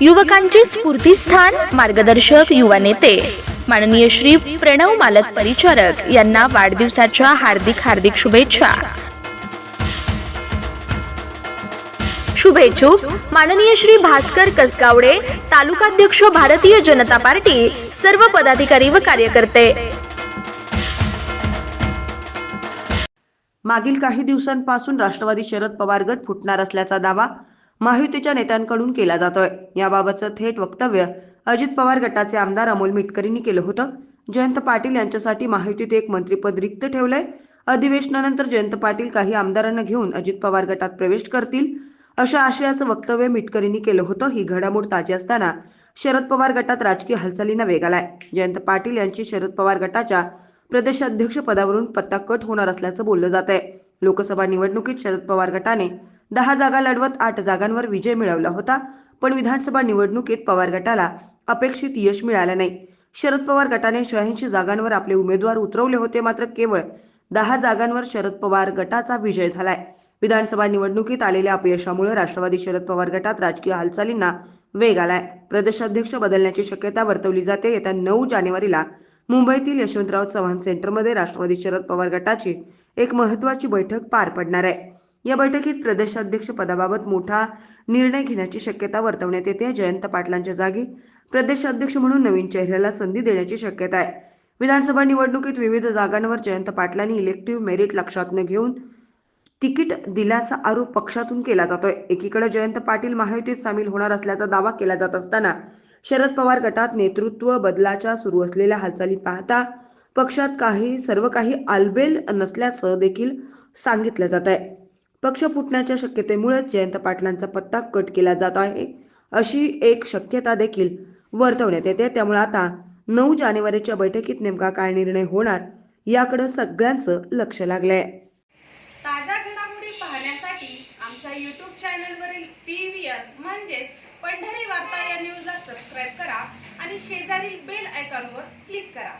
युवकांचे स्फूर्तीस्थान मार्गदर्शक युवा नेते. माननीय श्री प्रणव मालक परिचारक यांना वाढदिवसाच्या हार्दिक हार्दिक शुभेच्छा. शुभेच्छुक माननीय श्री भास्कर कसगावडे तालुकाध्यक्ष भारतीय जनता पार्टी सर्व पदाधिकारी व कार्यकर्ते. मागील काही दिवसांपासून राष्ट्रवादी शरद पवार गट फुटणार असल्याचा दावा महायुतीच्या नेत्यांकडून केला जातोय. याबाबतचं थेट वक्तव्य अजित पवार गटाचे आमदार अमोल मिटकरींनी केलं होतं. जयंत पाटील यांच्यासाठी महायुतीत एक मंत्रिपद रिक्त ठेवलंय. अधिवेशनानंतर जयंत पाटील काही आमदारांना घेऊन अजित पवार गटात प्रवेश करतील अशा आशयाचं वक्तव्य मिटकरींनी केलं होतं. ही घडामोड ताजी असताना शरद पवार गटात राजकीय हालचालींना वेग आलाय. जयंत पाटील यांची शरद पवार गटाच्या प्रदेशाध्यक्ष पदावरून पत्ता कट होणार असल्याचं बोललं जात आहे लोकसभा निवडणुकीत शरद पवार गटाने दहा जागा लढवत आठ जागांवर विजय मिळवला होता पण विधानसभा निवडणुकीत पवार गटाला अपेक्षित यश मिळालं नाही. शरद पवार गटाने शहाऐंशी जागांवर आपले उमेदवार उतरवले होते मात्र केवळ दहा जागांवर शरद पवार गटाचा विजय झालाय. विधानसभा निवडणुकीत आलेल्या अपयशामुळे राष्ट्रवादी शरद पवार गटात राजकीय हालचालींना वेग आलाय. प्रदेशाध्यक्ष बदलण्याची शक्यता वर्तवली जाते. येत्या नऊ जानेवारीला मुंबईतील यशवंतराव चव्हाण सेंटरमध्ये राष्ट्रवादी शरद पवार गटाची एक महत्वाची बैठक पार पडणार आहे. या बैठकीत प्रदेशाध्यक्ष पदाबाबत मोठा निर्णय घेण्याची शक्यता वर्तवण्यात येते. जयंत पाटलांच्या जागी प्रदेशाध्यक्ष म्हणून नवीन चेहऱ्याला संधी देण्याची शक्यता आहे. विधानसभा निवडणुकीत विविध जागांवर जयंत पाटलांनी इलेक्टिव्ह मेरिट लक्षात न घेऊन तिकीट दिल्याचा आरोप पक्षातून केला जातोय. एकीकडे जयंत पाटील महायुतीत सामील होणार असल्याचा दावा केला जात असताना शरद पवार गटात नेतृत्व बदलाच्या सुरू असलेल्या हालचाली पाहता पक्षात काही सर्व काही आलबेल नसल्याचं देखील सांगितलं जात आहे पक्ष फुटण्याच्या शक्यतेमुळेच जयंत पाटलांचा पत्ता कट केला जात आहे. अशी एक शक्यता देखील वर्तवण्यात येते. त्यामुळे आता नऊ जानेवारीच्या बैठकीत नेमका काय निर्णय होणार याकडे सगळ्यांचं लक्ष लागलंय. ताज्या घडामोडी पाहण्यासाठी आमच्या यूट्यूब चॅनलवरील पी व्ही आर म्हणजेच पंढरी वार्ता या न्यूजला सबस्क्राईब करा आणि शेजारील बेल आयकॉनवर क्लिक करा.